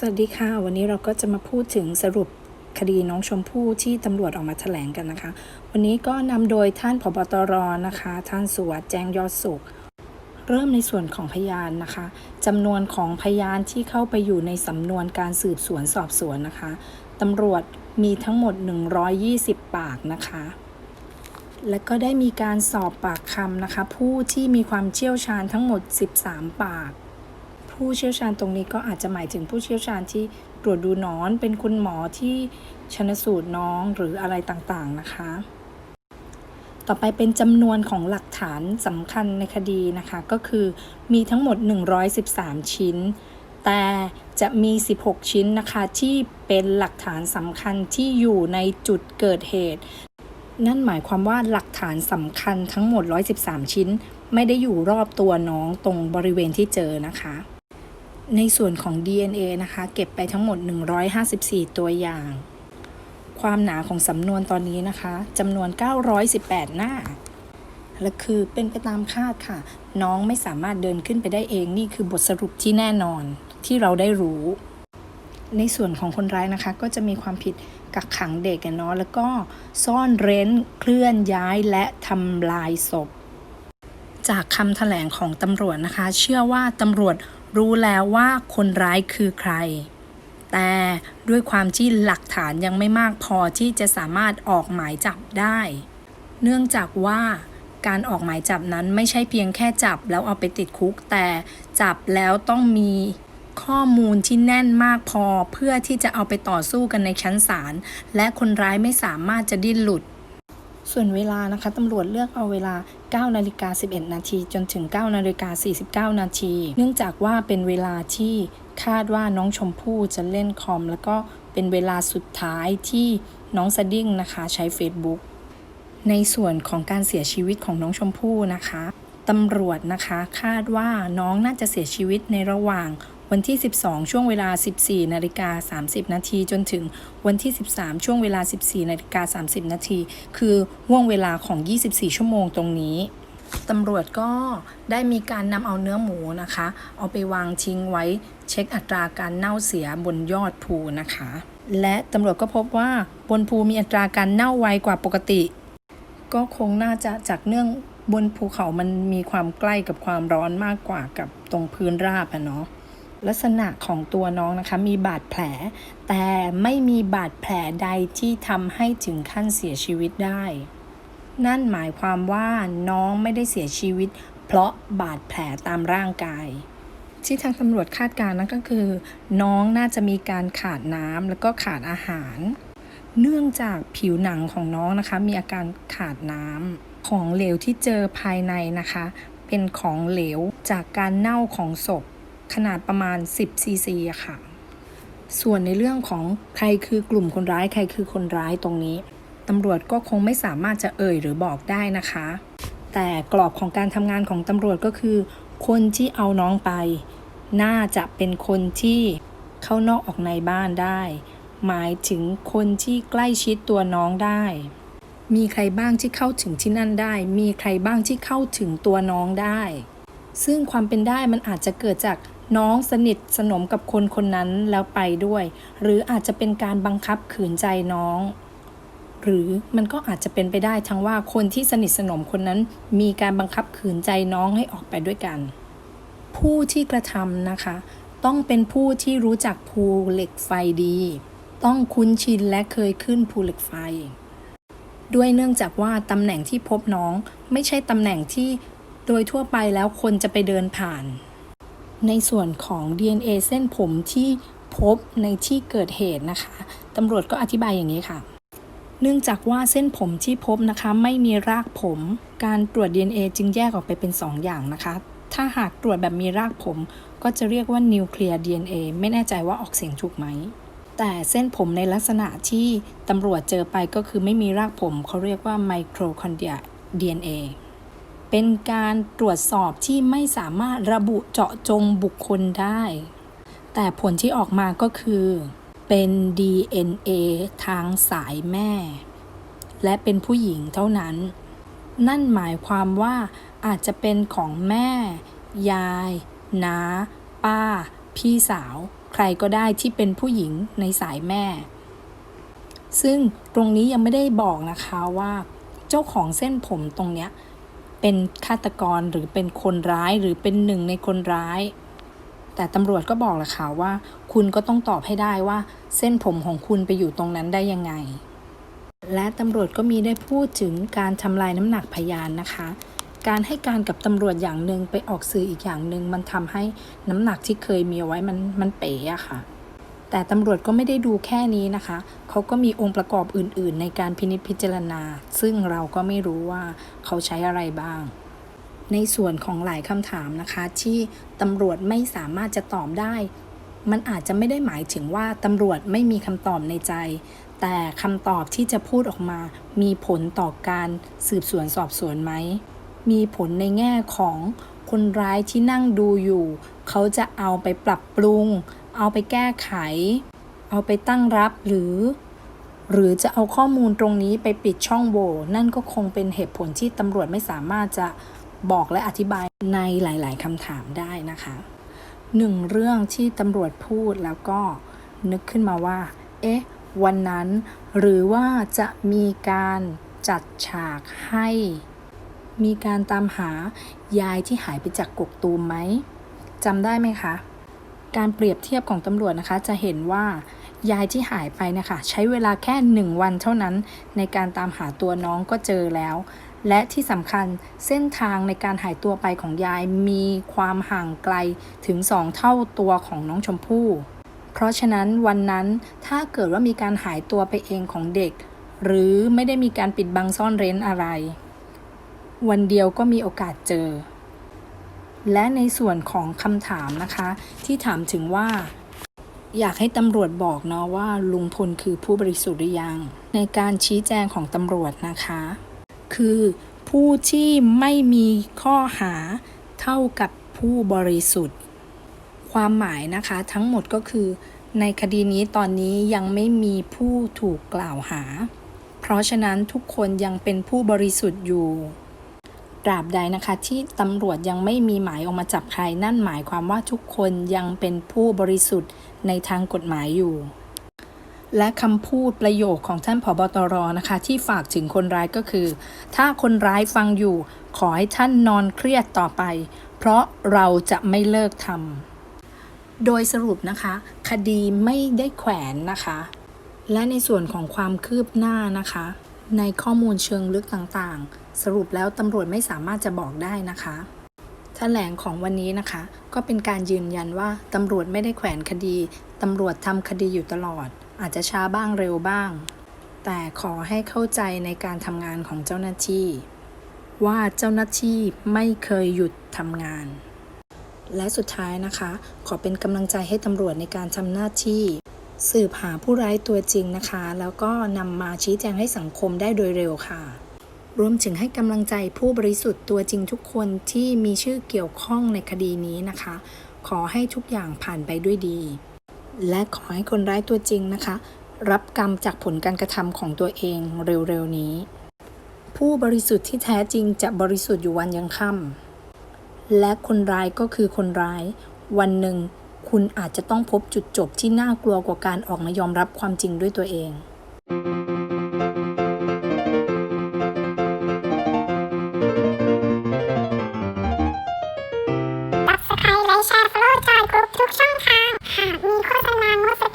สวัสดีค่ะ วันนี้เราก็จะมาพูดถึงสรุปคดีน้องชมพู่ที่ตำรวจออกมาแถลงกันนะคะ วันนี้ก็นำโดยท่านผบตรนะคะ ท่านสุวัสด์แจ้งยอดสุข เริ่มในส่วนของพยานนะคะจำนวนของพยานที่เข้าไปอยู่ในสำนวนการสืบสวนสอบสวนนะคะตำรวจมีทั้งหมด 120 ปากนะคะ และก็ได้มีการสอบปากคำนะคะ ผู้ที่มีความเชี่ยวชาญทั้งหมด 13 ปาก ผู้เชี่ยวชาญตรงนี้ก็อาจจะหมายถึงผู้เชี่ยวชาญที่ตรวจดูนอน เป็นคุณหมอที่ชนสูตรน้องหรืออะไรต่างๆนะคะ ต่อไปเป็นจำนวนของหลักฐานสำคัญในคดีนะคะ ก็คือมีทั้งหมด 113 ชิ้น แต่จะมี 16 ชิ้นนะคะที่เป็นหลักฐานสำคัญที่อยู่ในจุดเกิดเหตุ นั่นหมายความว่าหลักฐานสำคัญทั้งหมด 113 ชิ้น ไม่ได้อยู่รอบตัวน้องตรงบริเวณที่เจอนะคะ ในส่วนของ DNA นะคะ เก็บไปทั้งหมด 154 ตัวอย่าง ความหนาของสำนวนตอนนี้นะคะจำนวน 918 หน้า และคือเป็นไปตามคาดค่ะ น้องไม่สามารถเดินขึ้นไปได้เองนี่คือบทสรุปที่แน่นอนที่เราได้รู้ ในส่วนของคนร้ายนะคะ ก็จะมีความผิดกักขังเด็กอะเนาะแล้วก็ซ่อนเร้นเคลื่อนย้ายและทำลายศพ จากคำแถลงของตำรวจนะคะ เชื่อว่าตำรวจ รู้แล้วว่าคนร้ายคือใคร แต่ด้วยความที่หลักฐานยังไม่มากพอที่จะสามารถออกหมายจับได้ เนื่องจากว่าการออกหมายจับนั้นไม่ใช่เพียงแค่จับแล้วเอาไปติดคุก แต่จับแล้วต้องมีข้อมูลที่แน่นมากพอเพื่อที่จะเอาไปต่อสู้กันในชั้นศาลและคนร้ายไม่สามารถจะดิ้นหลุด ส่วนเวลานะคะตำรวจเลือกเอาเวลา 9 นาฬิกา 11 นาที จนถึง 9 นาฬิกา 49 นาที เนื่องจากว่าเป็นเวลาที่คาดว่าน้องชมพู่จะเล่นคอม แล้วก็เป็นเวลาสุดท้ายที่น้องสดิ้งนะคะใช้ Facebook ในส่วนของการเสียชีวิตของน้องชมพู่นะคะตำรวจนะคะคาดว่าน้องน่าจะเสียชีวิตในระหว่าง วันที่ 12 ช่วงเวลา 14นาฬิกา30 นาทีจนถึงวันที่ 13 ช่วงเวลา 14นาฬิกา30 นาทีคือห่วงเวลาของ 24 ชั่วโมงตรงนี้ตำรวจก็ได้มีการนำเอาเนื้อหมูนะคะ เอาไปวางทิ้งไว้เช็คอัตราการเน่าเสียบนยอดภูนะคะ และตำรวจก็พบว่าบนภูมีอัตราการเน่าไวกว่าปกติ ก็คงน่าจะจากเนื่องบนภูเขามันมีความใกล้กับความร้อนมากกว่ากับตรงพื้นราบอะเนาะ ลักษณะของตัวน้องนะคะ มีบาดแผล แต่ไม่มีบาดแผลใดที่ทำให้ถึงขั้นเสียชีวิตได้ นั่นหมายความว่าน้องไม่ได้เสียชีวิต เพราะบาดแผลตามร่างกาย ที่ทางตำรวจคาดการณ์นั่นก็คือ น้องน่าจะมีการขาดน้ำแล้วก็ขาดอาหาร เนื่องจากผิวหนังของน้องนะคะ มีอาการขาดน้ำของเหลวที่เจอภายในนะคะ เป็นของเหลวจากการเน่าของศพ ขนาดประมาณ 10 ซีซีอะค่ะ ส่วนในเรื่องของใครคือกลุ่มคนร้ายใครคือคนร้ายตรงนี้ตำรวจก็คงไม่สามารถจะเอ่ยหรือบอกได้นะคะ แต่กรอบของการทำงานของตำรวจก็คือ คนที่เอาน้องไป น่าจะเป็นคนที่เข้านอกออกในบ้านได้ หมายถึงคนที่ใกล้ชิดตัวน้องได้ มีใครบ้างที่เข้าถึงที่นั่นได้ มีใครบ้างที่เข้าถึงตัวน้องได้ ซึ่งความเป็นได้มันอาจจะเกิดจาก น้องสนิทสนมกับคนคนนั้นแล้วไปด้วย หรืออาจจะเป็นการบังคับขืนใจน้อง หรือมันก็อาจจะเป็นไปได้ทั้งว่าคนที่สนิทสนมคนนั้น มีการบังคับขืนใจน้องให้ออกไปด้วยกัน ผู้ที่กระทำนะคะ ต้องเป็นผู้ที่รู้จักภูเหล็กไฟดี ต้องคุ้นชินและเคยขึ้นภูเหล็กไฟ ด้วยเนื่องจากว่าตำแหน่งที่พบน้องไม่ใช่ตำแหน่งที่โดยทั่วไปแล้วคนจะไปเดินผ่าน ในส่วนของ DNA เส้นผมที่พบในที่เกิดเหตุนะคะตำรวจก็อธิบายอย่างนี้ค่ะ เนื่องจากว่าเส้นผมที่พบนะคะไม่มีรากผม การตรวจ DNA จึงแยกออกไปเป็น 2 อย่างนะคะ ถ้าหากตรวจแบบมีรากผม ก็จะเรียกว่านิวเคลียร์ DNA ไม่แน่ใจว่าออกเสียงถูกไหม แต่เส้นผมในลักษณะที่ตำรวจเจอไปก็คือไม่มีรากผม เขาเรียกว่าไมโครคอนเดีย DNA เป็นการตรวจสอบที่ไม่สามารถระบุเจาะจงบุคคลได้ แต่ผลที่ออกมาก็คือ เป็น DNA ทางสายแม่ และเป็นผู้หญิงเท่านั้น นั่นหมายความว่าอาจจะเป็นของแม่ ยายน้า ป้า พี่สาวใใครก็ได้ที่เป็นผู้หญิงในสายแม่ ซึ่งตรงนี้ยังไม่ได้บอกนะคะว่า เจ้าของเส้นผมตรงเนี้ย เป็นฆาตกรหรือเป็นคนร้ายหรือเป็นหนึ่งในคนร้าย แต่ตำรวจก็บอกแหละค่ะว่า คุณก็ต้องตอบให้ได้ว่า เส้นผมของคุณไปอยู่ตรงนั้นได้ยังไง และตำรวจก็มีได้พูดถึงการทำลายน้ำหนักพยานนะคะ การให้การกับตำรวจอย่างหนึ่งไปออกสื่ออีกอย่างหนึ่งมันทำให้น้ำหนักที่เคยมีเอาไว้มันมันเป๋อะค่ะ แต่ตำรวจก็ไม่ได้ดูแค่นี้นะคะ เขาก็มีองค์ประกอบอื่น ๆ ในการพินิจพิจารณา ซึ่งเราก็ไม่รู้ว่าเขาใช้อะไรบ้าง ในส่วนของหลายคำถามนะคะ ที่ตำรวจไม่สามารถจะตอบได้ มันอาจจะไม่ได้หมายถึงว่าตำรวจไม่มีคำตอบในใจ แต่คำตอบที่จะพูดออกมา มีผลต่อการสืบสวนสอบสวนไหม มีผลในแง่ของคนร้ายที่นั่งดูอยู่ เขาจะเอาไปปรับปรุง เอาไปแก้ไข เอาไปตั้งรับหรือ หรือจะเอาข้อมูลตรงนี้ไปปิดช่องโหว่นั่นก็คงเป็นเหตุผลที่ตำรวจไม่สามารถจะบอกและอธิบายในหลาย ๆคำถามได้นะคะหนึ่งเรื่องที่ตำรวจพูดแล้วก็นึกขึ้นมาว่า เอ๊ะ วันนั้นหรือว่าจะมีการจัดฉากให้ มีการตามหายายที่หายไปจากกกตูมไหมจำได้ไหมคะ การเปรียบเทียบของตำรวจนะคะ จะเห็นว่ายายที่หายไปนะคะใช้เวลาแค่หนึ่งวันเท่านั้น ในการตามหาตัวน้องก็เจอแล้ว และที่สำคัญเส้นทางในการหายตัวไปของยายมีความห่างไกลถึงสองเท่าตัวของน้องชมพู่ เพราะฉะนั้นวันนั้นถ้าเกิดว่ามีการหายตัวไปเองของเด็ก หรือไม่ได้มีการปิดบังซ่อนเร้นอะไร วันเดียวก็มีโอกาสเจอ และในส่วนของคำถามนะคะ ที่ถามถึงว่า อยากให้ตำรวจบอกเนาะว่าลุงพลคือผู้บริสุทธิ์หรือยัง ในการชี้แจงของตำรวจนะคะ คือผู้ที่ไม่มีข้อหาเท่ากับผู้บริสุทธิ์ ความหมายนะคะทั้งหมดก็คือในคดีนี้ตอนนี้ยังไม่มีผู้ถูกกล่าวหา เพราะฉะนั้นทุกคนยังเป็นผู้บริสุทธิ์อยู่ ตราบใดนะคะ ที่ตำรวจยังไม่มีหมายออกมาจับใคร นั่นหมายความว่าทุกคนยังเป็นผู้บริสุทธิ์ในทางกฎหมายอยู่ และคำพูดประโยคของท่านผบตรนะคะ ที่ฝากถึงคนร้ายก็คือ ถ้าคนร้ายฟังอยู่ ขอให้ท่านนอนเครียดต่อไป เพราะเราจะไม่เลิกทำโดยสรุปนะคะ คดีไม่ได้แขวนนะคะ และในส่วนของความคืบหน้านะคะ ในข้อมูลเชิงลึกต่างๆ สรุปแล้วตำรวจไม่สามารถจะบอกได้นะคะแถลงของวันนี้นะคะ ก็เป็นการยืนยันว่าตำรวจไม่ได้แขวนคดีตำรวจทำคดีอยู่ตลอด อาจจะช้าบ้างเร็วบ้าง แต่ขอให้เข้าใจในการทำงานของเจ้าหน้าที่ ว่าเจ้าหน้าที่ไม่เคยหยุดทำงาน และสุดท้ายนะคะ ขอเป็นกำลังใจให้ตำรวจในการทำหน้าที่ สืบหาผู้ร้ายตัวจริงนะคะ แล้วก็นำมาชี้แจงให้สังคมได้โดยเร็วค่ะ รวมถึงให้กำลังใจผู้บริสุทธิ์ตัวจริงทุกคนที่มีชื่อเกี่ยวข้องในคดีนี้นะคะ ขอให้ทุกอย่างผ่านไปด้วยดี และขอให้คนร้ายตัวจริงนะคะ รับกรรมจากผลการกระทำของตัวเองเร็วๆนี้ ผู้บริสุทธิ์ที่แท้จริงจะบริสุทธิ์อยู่วันยังค่ำและคนร้ายก็คือคนร้าย วันหนึ่ง คุณอาจจะต้องพบจุดจบที่น่ากลัวกว่าการออกมายอมรับความจริงด้วยตัวเองกับสไครไลค์แชร์ฟอลโล่จอยกรุ๊ปทุกช่องทาง หากมีโฆษณางด